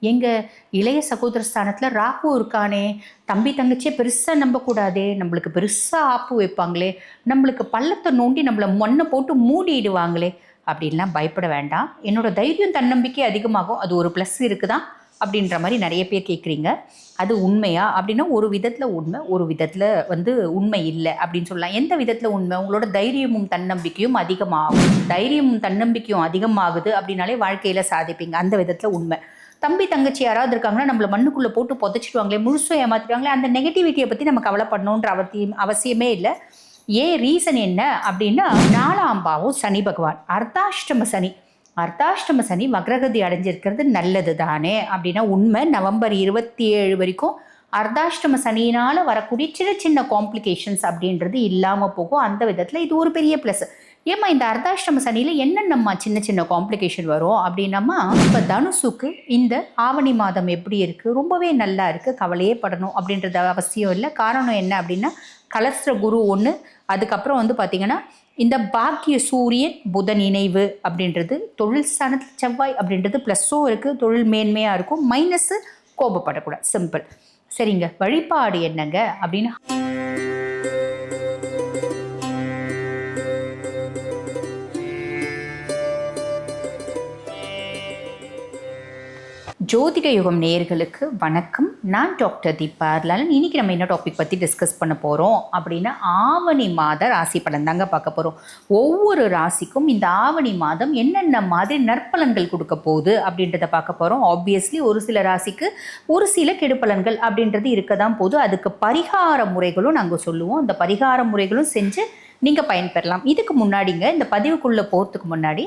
எங்கள் இளைய சகோதர ஸ்தானத்தில் ராகு இருக்கானே தம்பி தங்கச்சியை பெருசாக நம்பக்கூடாதே நம்மளுக்கு பெருசாக ஆப்பு வைப்பாங்களே நம்மளுக்கு பள்ளத்தை நோண்டி நம்மளை மண்ணை போட்டு மூடிடுவாங்களே அப்படின்லாம் பயப்பட வேண்டாம். என்னோட தைரியம் தன்னம்பிக்கை அதிகமாகும். அது ஒரு ப்ளஸ் இருக்குதா? அப்படின்ற மாதிரி நிறைய பேர் கேட்குறீங்க அது உண்மையா? அப்படின்னா ஒரு விதத்தில் உண்மை ஒரு விதத்தில் வந்து உண்மை இல்லை அப்படின்னு சொல்லலாம். எந்த விதத்தில் உண்மை? உங்களோட தைரியமும் தன்னம்பிக்கையும் அதிகமாகும். தைரியமும் தன்னம்பிக்கையும் அதிகமாகுது அப்படின்னாலே வாழ்க்கையில் சாதிப்பீங்க. அந்த விதத்தில் உண்மை. தம்பி தங்கச்சி யாராவது இருக்காங்கன்னா நம்மள மண்ணுக்குள்ளே போட்டு புதைச்சிடுவாங்களே முழுசும் ஏமாத்திடுவாங்களே அந்த நெகட்டிவிட்டியை பற்றி நம்ம கவலைப்படணுன்ற அவசியம் அவசியமே இல்லை. ஏன் ரீசன் என்ன அப்படின்னா நாலாம் பாவம் சனி பகவான். அர்த்தாஷ்டம சனி. அர்த்தாஷ்டம சனி வக்ரகதி அடைஞ்சிருக்கிறது நல்லது தானே அப்படின்னா உண்மை. நவம்பர் இருபத்தி ஏழு வரைக்கும் அர்த்தாஷ்டம சனியினால் வரக்கூடிய சின்ன சின்ன காம்ப்ளிகேஷன்ஸ் அப்படின்றது இல்லாமல் போகும். அந்த விதத்தில் இது ஒரு பெரிய ப்ளஸ் ஏம்மா இந்த அர்த்தாஷ்டம சனியில் என்னென்னம்மா சின்ன சின்ன காம்ப்ளிகேஷன் வரும்? அப்படின்னம்மா இப்போ தனுசுக்கு இந்த ஆவணி மாதம் எப்படி இருக்குது ரொம்பவே நல்லா இருக்குது கவலையே படணும் அப்படின்றது அவசியம் இல்லை. காரணம் என்ன அப்படின்னா கலஸ்ர குரு ஒன்று அதுக்கப்புறம் வந்து பார்த்திங்கன்னா இந்த பாக்கிய சூரியன் புதன் இணைவு அப்படின்றது தொழில் ஸ்தானத்தில் செவ்வாய் அப்படின்றது ப்ளஸ்ஸும் இருக்குது தொழில் மேன்மையாக இருக்கும் மைனஸு கோபப்படக்கூடாது சிம்பிள் சரிங்க வழிபாடு என்னங்க அப்படின்னு ஜோதிட யுகம் நேயர்களுக்கு வணக்கம். நான் டாக்டர் தீபா லாலன் இன்னைக்கு நம்ம என்ன டாபிக் பற்றி டிஸ்கஸ் பண்ண போகிறோம் அப்படின்னா ஆவணி மாத ராசி பலன் தாங்க பார்க்க போகிறோம் ஒவ்வொரு ராசிக்கும் இந்த ஆவணி மாதம் என்னென்ன மாதிரி நற்பலன்கள் கொடுக்க போகுது அப்படின்றத பார்க்க போகிறோம் ஆப்வியஸ்லி ஒரு சில ராசிக்கு ஒரு சில கெடுப்பலன்கள் அப்படின்றது இருக்க தான் போது அதுக்கு பரிகார முறைகளும் நாங்கள் சொல்லுவோம். அந்த பரிகார முறைகளும் செஞ்சு நீங்கள் பயன்பெறலாம். இதுக்கு முன்னாடிங்க இந்த பதிவுக்குள்ளே போகிறதுக்கு முன்னாடி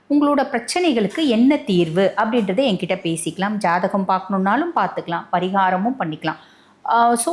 உங்களோட பிரச்சனைகளுக்கு என்ன தீர்வு அப்படின்றத என்கிட்ட பேசிக்கலாம். ஜாதகம் பார்க்கணுன்னாலும் பார்த்துக்கலாம். பரிகாரமும் பண்ணிக்கலாம். ஸோ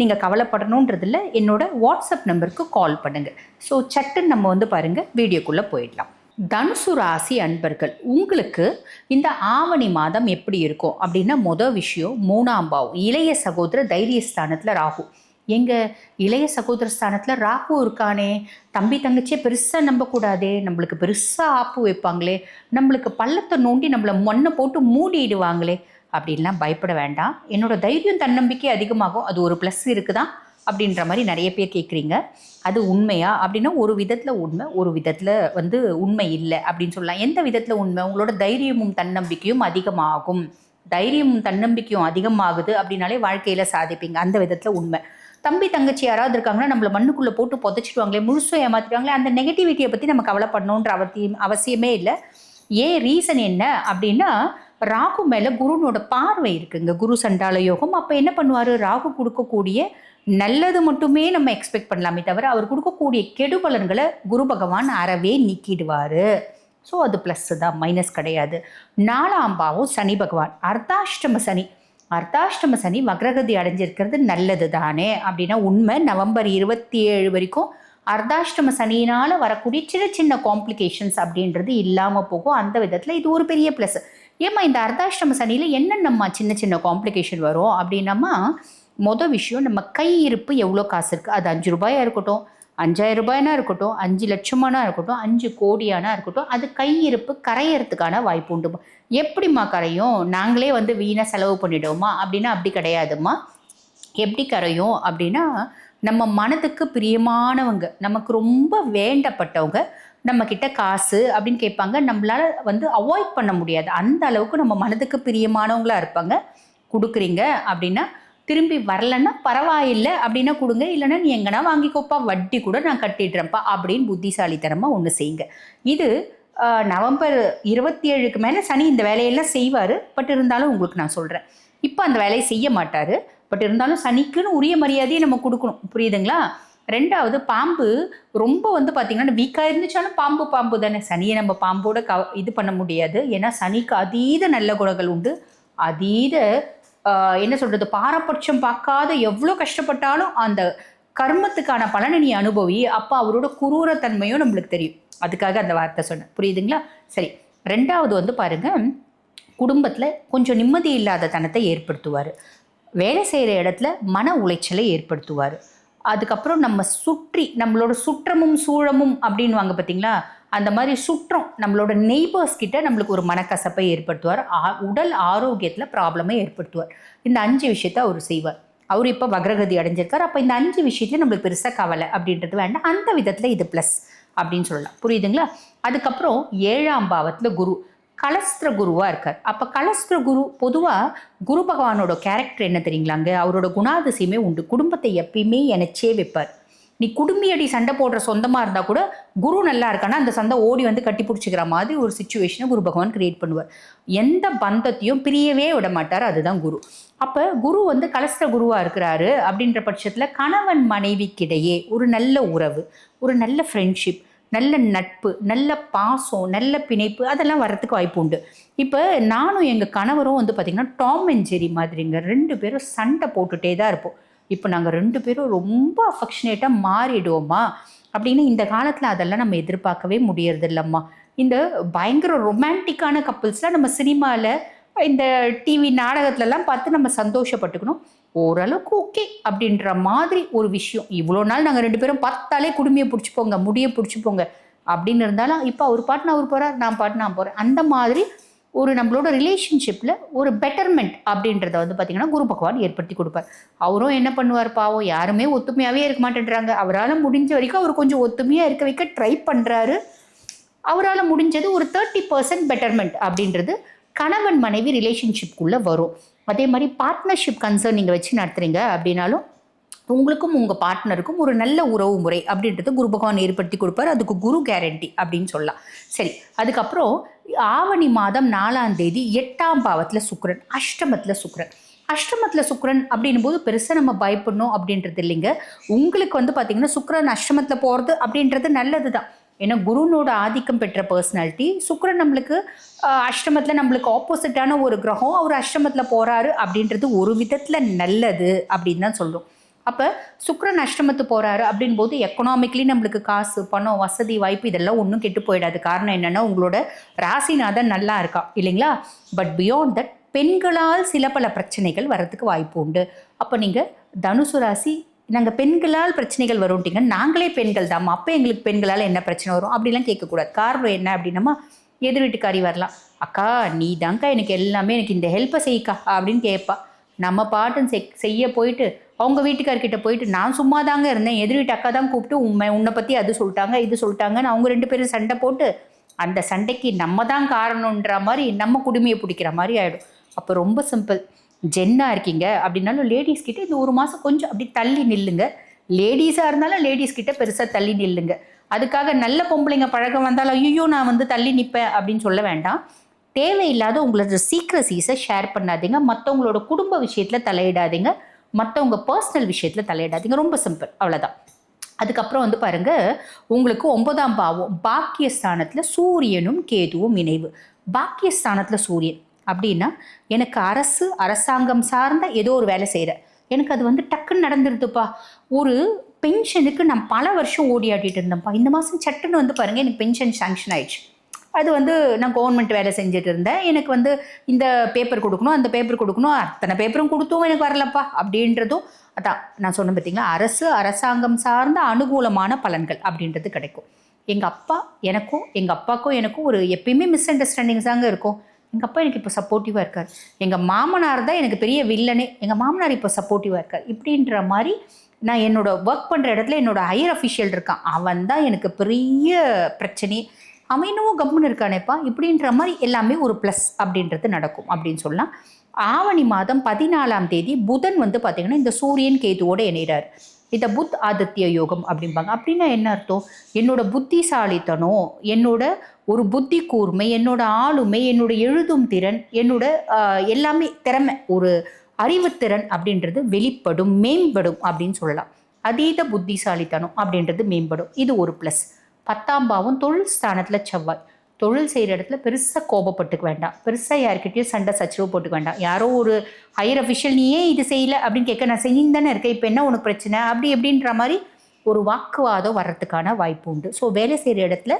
நீங்கள் கவலைப்படணுன்றதில் என்னோட வாட்ஸ்அப் நம்பருக்கு கால் பண்ணுங்கள் ஸோ சட்டுன்னு நம்ம வந்து பாருங்கள் வீடியோக்குள்ளே போயிடலாம். தனுசு ராசி அன்பர்கள் உங்களுக்கு இந்த ஆவணி மாதம் எப்படி இருக்கும்? அப்படின்னா மொதல் விஷயம் மூணாம் பாவம் இளைய சகோதர தைரியஸ்தானத்தில் ராகு. எங்கள் இளைய சகோதர ஸ்தானத்தில் ராகு இருக்கானே தம்பி தங்கச்சியை பெருசாக நம்பக்கூடாதே நம்மளுக்கு பெருசாக ஆப்பு வைப்பாங்களே நம்மளுக்கு பள்ளத்தை நோண்டி நம்மளை மண்ணை போட்டு மூடிடுவாங்களே அப்படின்லாம் பயப்பட வேண்டாம். என்னோடய தைரியம் தன்னம்பிக்கை அதிகமாகும். அது ஒரு ப்ளஸ் இருக்குதா? அப்படின்ற மாதிரி நிறைய பேர் கேட்குறீங்க அது உண்மையா? அப்படின்னா ஒரு விதத்தில் உண்மை ஒரு விதத்தில் வந்து உண்மை இல்லை அப்படின்னு சொல்லலாம். எந்த விதத்தில் உண்மை? உங்களோட தைரியமும் தன்னம்பிக்கையும் அதிகமாகும். தைரியமும் தன்னம்பிக்கையும் அதிகமாகுது அப்படின்னாலே வாழ்க்கையில் சாதிப்பீங்க. அந்த விதத்தில் உண்மை. தம்பி தங்கச்சி யாராவது இருக்காங்கன்னா நம்மள மண்ணுக்குள்ளே போட்டு புதைச்சிடுவாங்களே முழுசும் ஏமாத்திடுவாங்களே அந்த நெகட்டிவிட்டியை பற்றி நம்ம கவலைப்படணுன்ற அவசியம் அவசியமே இல்லை. ஏன் ரீசன் என்ன அப்படின்னா ராகு மேலே குருனோட பார்வை இருக்குங்க. குரு சண்டால யோகம். அப்போ என்ன பண்ணுவார்? ராகு கொடுக்கக்கூடிய நல்லது மட்டுமே நம்ம எக்ஸ்பெக்ட் பண்ணலாமே தவிர அவர் கொடுக்கக்கூடிய கெடுபலன்களை குரு பகவான் அறவே நீக்கிடுவார். ஸோ அது ப்ளஸ் தான் மைனஸ் கிடையாது. நாலாம் பாவம் சனி பகவான். அர்த்தாஷ்டம சனி. அர்த்தாஷ்டம சனி வக்ரகதி அடைஞ்சிருக்கிறது நல்லது தானே அப்படின்னா உண்மை. நவம்பர் இருபத்தி ஏழு வரைக்கும் அர்த்தாஷ்டம சனியினால் வரக்கூடிய சின்ன சின்ன காம்ப்ளிகேஷன்ஸ் அப்படின்றது இல்லாமல் போகும். அந்த விதத்தில் இது ஒரு பெரிய ப்ளஸ் ஏம்மா இந்த அர்த்தாஷ்டம சனியில் என்னென்னம்மா சின்ன சின்ன காம்ப்ளிகேஷன் வரும் அப்படின்னம்மா மொதல் விஷயம் நம்ம கை இருப்பு எவ்வளோ காசு இருக்குது அது அஞ்சு ரூபாயாக இருக்கட்டும் அஞ்சாயிரம் ரூபாயினா இருக்கட்டும் அஞ்சு லட்சமானா இருக்கட்டும் அஞ்சு கோடியானா இருக்கட்டும் அது கையிருப்பு கரையிறதுக்கான வாய்ப்பு உண்டு எப்படிம்மா கரையும்? நாங்களே வந்து வீணாக செலவு பண்ணிடுவோமா? அப்படின்னா அப்படி கிடையாதும்மா. எப்படி கரையும்? அப்படின்னா நம்ம மனதுக்கு பிரியமானவங்க நமக்கு ரொம்ப வேண்டப்பட்டவங்க நம்மக்கிட்ட காசு அப்படின்னு கேட்பாங்க. நம்மளால் வந்து அவாய்ட் பண்ண முடியாது. அந்த அளவுக்கு நம்ம மனதுக்கு பிரியமானவங்களா இருப்பாங்க. கொடுக்குறீங்க அப்படின்னா திரும்பி வரலன்னா பரவாயில்லை அப்படின்னா கொடுங்க. இல்லைன்னா நீ எங்கன்னா வாங்கிக்கோப்பா வட்டி கூட நான் கட்டிடுறேன்ப்பா அப்படின்னு புத்திசாலித்தனமாக ஒன்று செய்யுங்க. இது நவம்பர் இருபத்தி ஏழுக்கு மேலே சனி இந்த வேலையெல்லாம் செய்வார். பட் இருந்தாலும் உங்களுக்கு நான் சொல்கிறேன் இப்போ அந்த வேலையை செய்ய மாட்டார். பட் இருந்தாலும் சனிக்குன்னு உரிய மரியாதையை நம்ம கொடுக்கணும். புரியுதுங்களா? ரெண்டாவது பாம்பு ரொம்ப வந்து பார்த்திங்கன்னா வீக்காக இருந்துச்சாலும் பாம்பு பாம்பு தானே. சனியை நம்ம பாம்போட க இது பண்ண முடியாது. ஏன்னா சனிக்கு அதீத நல்ல குணங்கள் உண்டு. அதீத என்ன சொல்கிறது பாரபட்சம் பார்க்காத. எவ்வளோ கஷ்டப்பட்டாலும் அந்த கர்மத்துக்கான பலனை நீ அனுபவி அப்போ அவரோட குரூரத்தன்மையும் நம்மளுக்கு தெரியும். அதுக்காக அந்த வார்த்தை சொன்னேன். புரியுதுங்களா? சரி ரெண்டாவது வந்து பாருங்க குடும்பத்தில் கொஞ்சம் நிம்மதி இல்லாத தனத்தை ஏற்படுத்துவார். வேலை செய்கிற இடத்துல மன உளைச்சலை ஏற்படுத்துவார். அதுக்கப்புறம் நம்ம சுற்றி நம்மளோட சுற்றமும் சூழமும் அப்படின்வாங்க பார்த்தீங்களா அந்த மாதிரி சுற்றம் நம்மளோட நெய்பர்ஸ் கிட்ட நம்மளுக்கு ஒரு மனக்கசப்பை ஏற்படுத்துவார். ஆ- உடல் ஆரோக்கியத்தில் ப்ராப்ளமை ஏற்படுத்துவார். இந்த அஞ்சு விஷயத்த அவர் செய்வார். அவர் இப்போ வக்ரகதி அடைஞ்சிருக்கார். அப்போ இந்த அஞ்சு விஷயத்தையும் நம்மளுக்கு பெருசாக கவலை அப்படின்றது வேண்டாம். அந்த விதத்தில் இது ப்ளஸ் அப்படின்னு சொல்லலாம். புரியுதுங்களா? அதுக்கப்புறம் ஏழாம் பாவத்தில் குரு கலஸ்திர குருவாக இருக்கார். அப்போ கலஸ்திர குரு பொதுவாக குரு பகவானோட கேரக்டர் என்ன தெரியுங்களாங்க? அவரோட குணாதிசயமே உண்டு. குடும்பத்தை எப்பயுமே எனச்சே வைப்பார். நீ குடும்பியடி சண்டை போடுற சொந்தமாக இருந்தால் கூட குரு நல்லா இருக்கானா அந்த சண்டை ஓடி வந்து கட்டி பிடிச்சிக்கிற மாதிரி ஒரு சுச்சுவேஷனை குரு பகவான் கிரியேட் பண்ணுவார். எந்த பந்தத்தையும் பிரியவே விட மாட்டார். அதுதான் குரு. அப்போ குரு வந்து கலஸ்திர குருவாக இருக்கிறாரு அப்படின்ற பட்சத்தில் கணவன் மனைவிக்கிடையே ஒரு நல்ல உறவு ஒரு நல்ல ஃப்ரெண்ட்ஷிப் நல்ல நட்பு நல்ல பாசம் நல்ல பிணைப்பு அதெல்லாம் வரத்துக்கு வாய்ப்பு உண்டு. இப்போ நானும் எங்கள் கணவரும் வந்து பார்த்திங்கன்னா டாம் அண்ட் ஜெரி மாதிரிங்க ரெண்டு பேரும் சண்டை போட்டுகிட்டே தான் இருப்போம். இப்போ நாங்கள் ரெண்டு பேரும் ரொம்ப அஃபெக்ஷனேட்டாக மாறிடுவோமா? அப்படின்னு இந்த காலத்தில் அதெல்லாம் நம்ம எதிர்பார்க்கவே முடியறதில்லம்மா. இந்த பயங்கர ரொமான்டிக்கான கப்புள்ஸ்லாம் நம்ம சினிமாவில் இந்த டிவி நாடகத்துலலாம் பார்த்து நம்ம சந்தோஷப்பட்டுக்கணும். ஓரளவுக்கு ஓகே அப்படின்ற மாதிரி ஒரு விஷயம். இவ்வளோ நாள் நாங்கள் ரெண்டு பேரும் பார்த்தாலே குடுமையை பிடிச்சிப்போங்க முடியை பிடிச்சிப்போங்க அப்படின்னு இருந்தாலும் இப்போ அவர் பாட்டு நான் அவர் போகிறார் நான் பாட்டு நான் போகிறேன் அந்த மாதிரி ஒரு நம்மளோட ரிலேஷன்ஷிப்பில் ஒரு பெட்டர்மெண்ட் அப்படின்றத வந்து பார்த்திங்கன்னா குரு பகவான் ஏற்படுத்தி கொடுப்பார். அவரும் என்ன பண்ணுவார் பாவம் யாருமே ஒத்துமையாகவே இருக்க மாட்டேன்றாங்க. அவரால் முடிஞ்ச வரைக்கும் அவர் கொஞ்சம் ஒத்துமையாக இருக்க வைக்க ட்ரை பண்ணுறாரு அவரால் முடிஞ்சது ஒரு தேர்ட்டி பர்சன்ட் பெட்டர்மெண்ட் அப்படின்றது கணவன் மனைவி ரிலேஷன்ஷிப்புக்குள்ளே வரும். அதே மாதிரி பார்ட்னர்ஷிப் கன்சர்ன் நீங்கள் வச்சு நடத்துறீங்க அப்படின்னாலும் உங்களுக்கும் உங்கள் பார்ட்னருக்கும் ஒரு நல்ல உறவு முறை அப்படின்றது குரு பகவான் ஏற்படுத்தி கொடுப்பார். அதுக்கு குரு கேரண்டி அப்படின்னு சொல்லலாம். சரி அதுக்கப்புறம் ஆவணி மாதம் நாலாம் தேதி எட்டாம் பாவத்தில் சுக்கிரன் அஷ்டமத்தில் சுக்கரன். அஷ்டமத்தில் சுக்கரன் அப்படின்னும் போது பெருசாக நம்ம பயப்படணும் அப்படின்றது இல்லைங்க. உங்களுக்கு வந்து பார்த்திங்கன்னா சுக்கரன் அஷ்டமத்தில் போகிறது அப்படின்றது நல்லது தான் ஏன்னா குருனோட ஆதிக்கம் பெற்ற பர்சனாலிட்டி சுக்கரன் நம்மளுக்கு அஷ்டமத்தில் நம்மளுக்கு ஆப்போசிட்டான ஒரு கிரகம் அவர் அஷ்டமத்தில் போகிறாரு அப்படின்றது ஒரு விதத்தில் நல்லது அப்படின்னு தான் சொல்கிறோம் அப்போ சுக்கரன் அஷ்டமத்து போகிறாரு அப்படின் போது எக்கனாமிக்கலி நம்மளுக்கு காசு பணம் வசதி வாய்ப்பு இதெல்லாம் ஒன்றும் கெட்டு போயிடாது. காரணம் என்னென்னா உங்களோட ராசிநாதன் நல்லா இருக்கா இல்லைங்களா? பட் பியாண்ட் தட் பெண்களால் சில பல பிரச்சனைகள் வரதுக்கு வாய்ப்பு உண்டு. அப்போ நீங்கள் தனுசு ராசி நாங்கள் பெண்களால் பிரச்சனைகள் வரும்ட்டீங்க நாங்களே பெண்கள் தான். அப்போ எங்களுக்கு பெண்களால் என்ன பிரச்சனை வரும்? அப்படிலாம் கேட்கக்கூடாது. காரணம் என்ன அப்படின்னமா எதிர் வீட்டுக்காரி வரலாம். அக்கா நீ தாங்க்கா எனக்கு எல்லாமே எனக்கு இந்த ஹெல்ப்பை செய்யக்கா அப்படின்னு கேட்பா. நம்ம பாட்டுன்னு செய் செய்ய போயிட்டு அவங்க வீட்டுக்கார்கிட்ட போயிட்டு நான் சும்மா தாங்க இருந்தேன். எதிர்கிட்ட வீட்டு அக்கா தான் கூப்பிட்டு உண்மை உன்னை பற்றி அது சொல்லிட்டாங்க இது சொல்லிட்டாங்கன்னு அவங்க ரெண்டு பேரும் சண்டை போட்டு அந்த சண்டைக்கு நம்ம தான் காரணம்ன்ற மாதிரி நம்ம குடுமையை பிடிக்கிற மாதிரி ஆகிடும் அப்போ ரொம்ப சிம்பிள் ஜென்னாக இருக்கீங்க? அப்படின்னாலும் லேடிஸ் கிட்ட இந்த ஒரு மாதம் கொஞ்சம் அப்படி தள்ளி நில்லுங்க. லேடிஸாக இருந்தாலும் லேடிஸ் கிட்ட பெருசாக தள்ளி நில்லுங்க. அதுக்காக நல்ல பொம்பளைங்க பழக்கம் வந்தாலும் ஐயோ நான் வந்து தள்ளி நிற்பேன் அப்படின்னு சொல்ல வேண்டாம். தேவையில்லாத உங்களோட சீக்ரஸீஸை ஷேர் பண்ணாதீங்க. மற்றவங்களோட குடும்ப விஷயத்தில் தலையிடாதீங்க. மற்றவங்க பர்சனல் விஷயத்தில் தலையிடாதீங்க. ரொம்ப சிம்பிள் அவ்வளோதான் அதுக்கப்புறம் வந்து பாருங்க உங்களுக்கு ஒன்பதாம் பாவம் பாக்கியஸ்தானத்தில் சூரியனும் கேதுவும் இணைவு பாக்கியஸ்தானத்தில் சூரியன். அப்படின்னா எனக்கு அரசு அரசாங்கம் சார்ந்த ஏதோ ஒரு வேலை செய்கிறேன் எனக்கு அது வந்து டக்குன்னு நடந்துருதுப்பா. ஒரு பென்ஷனுக்கு நான் பல வருஷம் ஓடி ஆடிட்டு இருந்தேன்ப்பா. இந்த மாதம் சட்டுன்னு வந்து பாருங்கள் எனக்கு பென்ஷன் சாங்ஷன் ஆயிடுச்சு. அது வந்து நான் கவர்மெண்ட் வேலை செஞ்சுட்டு இருந்தேன் எனக்கு வந்து இந்த பேப்பர் கொடுக்கணும் அந்த பேப்பர் கொடுக்கணும் அத்தனை பேப்பரும் கொடுத்தும் எனக்கு வரலப்பா அப்படின்றதும் அதான் நான் சொன்னேன் பார்த்தீங்களா அரசு அரசாங்கம் சார்ந்த அனுகூலமான பலன்கள் அப்படின்றது கிடைக்கும். எங்கள் அப்பா எனக்கும் எங்கள் அப்பாவுக்கும் எனக்கும் ஒரு எப்பயுமே மிஸ் அண்டர்ஸ்டாண்டிங்ஸ் தாங்க இருக்கும். எங்கள் அப்பா எனக்கு இப்போ சப்போர்ட்டிவாக இருக்கார். எங்கள் மாமனார் தான் எனக்கு பெரிய வில்லனே எங்கள் மாமனார் இப்போ சப்போர்ட்டிவாக இருக்கார். இப்படின்ற மாதிரி நான் என்னோட ஒர்க் பண்ணுற இடத்துல என்னோடய ஹையர் அஃபிஷியல் இருக்கான். அவன் தான் எனக்கு பெரிய பிரச்சனை அவன் என்னவோ கம்முன்னு இருக்கானேப்பா இப்படின்ற மாதிரி எல்லாமே ஒரு ப்ளஸ் அப்படின்றது நடக்கும் அப்படின்னு சொல்லலாம். ஆவணி மாதம் பதினாலாம் தேதி புதன் வந்து பார்த்திங்கன்னா இந்த சூரியன் கேதுவோடு இணைகிறார். இந்த புத் ஆதித்ய யோகம் அப்படிம்பாங்க. அப்படின்னா என்ன அர்த்தம்? என்னோட புத்திசாலித்தனம் என்னோட ஒரு புத்தி கூர்மை என்னோட ஆளுமை என்னோட எழுதும் திறன் என்னோட எல்லாமே திறமை ஒரு அறிவுத்திறன் அப்படின்றது வெளிப்படும் மேம்படும் அப்படின்னு சொல்லலாம். அதீத புத்திசாலித்தனம் அப்படின்றது மேம்படும். இது ஒரு ப்ளஸ் பத்தாம் பாவம் தொழில் ஸ்தானத்தில் செவ்வாய். தொழில் செய்கிற இடத்துல பெருசாக கோபப்பட்டுக்க வேண்டாம். பெருசாக யார்கிட்டயும் சண்டை சச்சரவு போட்டுக்க வேண்டாம். யாரோ ஒரு ஹையர் அஃபிஷியல் நீ ஏன் இது செய்யல அப்படின்னு கேட்க நான் செய்யும் தானே இருக்கேன். இப்போ என்ன உனக்கு பிரச்சனை? அப்படி எப்படின்ற மாதிரி ஒரு வாக்குவாதம் வர்றதுக்கான வாய்ப்பு உண்டு. ஸோ வேலை செய்கிற இடத்துல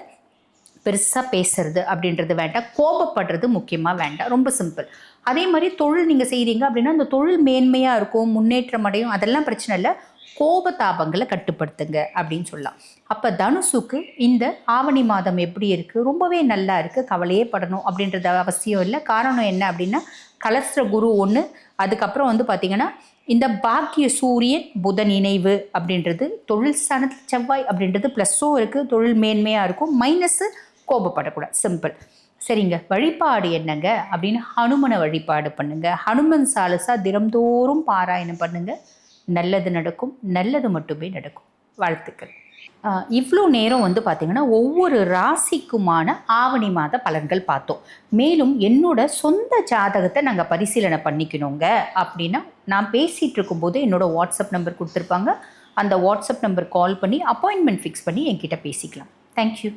பெருசாக பேசுறது அப்படின்றது வேண்டாம். கோபப்படுறது முக்கியமாக வேண்டாம். ரொம்ப சிம்பிள் அதே மாதிரி தொழில் நீங்கள் செய்கிறீங்க அப்படின்னா அந்த தொழில் மேன்மையாக இருக்கும் முன்னேற்றம் அடையும் அதெல்லாம் பிரச்சனை இல்லை. கோபதாபங்களை கட்டுப்படுத்துங்க அப்படின்னு சொல்லலாம். அப்போ தனுசுக்கு இந்த ஆவணி மாதம் எப்படி இருக்குது ரொம்பவே நல்லா இருக்குது கவலையே படணும் அப்படின்றது அவசியம் இல்லை. காரணம் என்ன அப்படின்னா கலஸ்திர குரு ஒன்று அதுக்கப்புறம் வந்து பார்த்திங்கன்னா இந்த பாக்கிய சூரியன் புதன் இணைவு அப்படின்றது தொழில் ஸ்தானத்தில் செவ்வாய் அப்படின்றது ப்ளஸ்ஸும் இருக்குது தொழில் மேன்மையாக இருக்கும். மைனஸு கோபப்படக்கூடாது. சிம்பிள் சரிங்க. வழிபாடு என்னங்க? அப்படின்னு ஹனுமனை வழிபாடு பண்ணுங்கள் ஹனுமன் சாலசா தினம்தோறும் பாராயணம் பண்ணுங்கள் நல்லது நடக்கும் நல்லது மட்டுமே நடக்கும். வாழ்த்துக்கள். இவ்வளோ நேரம் வந்து பார்த்திங்கன்னா ஒவ்வொரு ராசிக்குமான ஆவணி மாத பலன்கள் பார்த்தோம். மேலும் என்னோட சொந்த ஜாதகத்தை நாங்கள் பரிசீலனை பண்ணிக்கணுங்க அப்படின்னா நான் பேசிகிட்டு இருக்கும்போது என்னோட வாட்ஸ்அப் நம்பர் கொடுத்துருப்பாங்க. அந்த வாட்ஸ்அப் நம்பர் கால் பண்ணி அப்பாயின்மெண்ட் ஃபிக்ஸ் பண்ணி என்கிட்ட பேசிக்கலாம். தேங்க்யூ